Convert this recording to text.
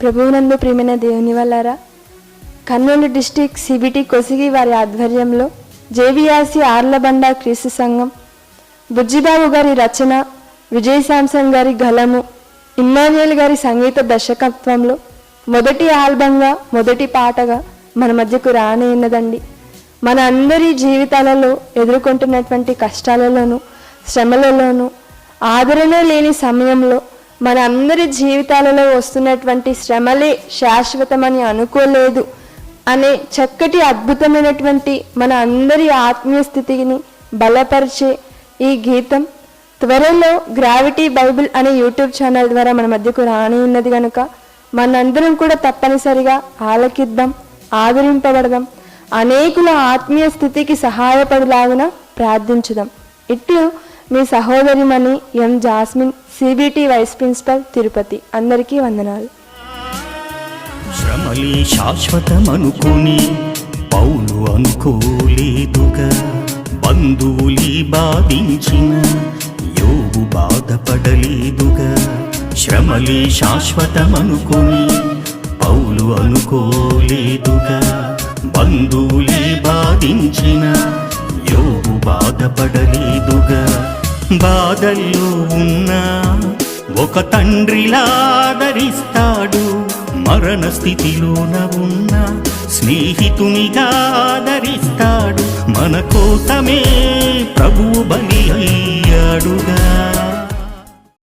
ప్రభువునందు ప్రియమైన దేవుని వల్లారా కర్నూలు డిస్టిక్ సిబిటి కొసిగి వారి ఆధ్వర్యంలో జేవిఆర్సి ఆర్లబండ క్రీస్తు సంఘం బుజ్జిబాబు గారి రచన విజయ్ శాంసంగ్ గారి గలము ఇమ్మాన్యుయల్ గారి సంగీత దర్శకత్వంలో మొదటి ఆల్బంగా మొదటి పాటగా మన మధ్యకు రానే ఉన్నదండి. మన అందరి జీవితాలలో ఎదుర్కొంటున్నటువంటి కష్టాలలోనూ శ్రమలలోనూ ఆదరణ లేని సమయంలో మన అందరి జీవితాలలో వస్తున్నటువంటి శ్రమలే శాశ్వతమని అనుకోలేదు అనే చక్కటి అద్భుతమైనటువంటి మన అందరి ఆత్మీయ స్థితిని బలపరిచే ఈ గీతం త్వరలో గ్రావిటీ బైబిల్ అనే యూట్యూబ్ ఛానల్ ద్వారా మన మధ్యకు రాని ఉన్నది కనుక మనందరం కూడా తప్పనిసరిగా ఆలకిద్దాం ఆదరింపబడదాం అనేకుల ఆత్మీయ స్థితికి సహాయపడలాగున ప్రార్థించుదాం. ఇట్లు మీ సహోదరిమణి M Jasmine CBT vice principal Tirupati. అందరికీ వందనాలు. శ్రమలే శాశ్వతమనుకుని పౌలు అనుకోలేదుగా. బంధువులి బాధించిన యోగు బాధపడలేదుగా. శ్రమలే శాశ్వతమనుకుని పౌలు అనుకోలేదుగా. బంధువులి బాధించిన యోగు బాధపడలేదుగా. బాధల్లో ఉన్నా ఒక తండ్రిలాదరిస్తాడు మరణ స్థితిలోన ఉన్న స్నేహితునిగా ఆదరిస్తాడు. మన కోసమే ప్రభువు బలి అయ్యాడుగా.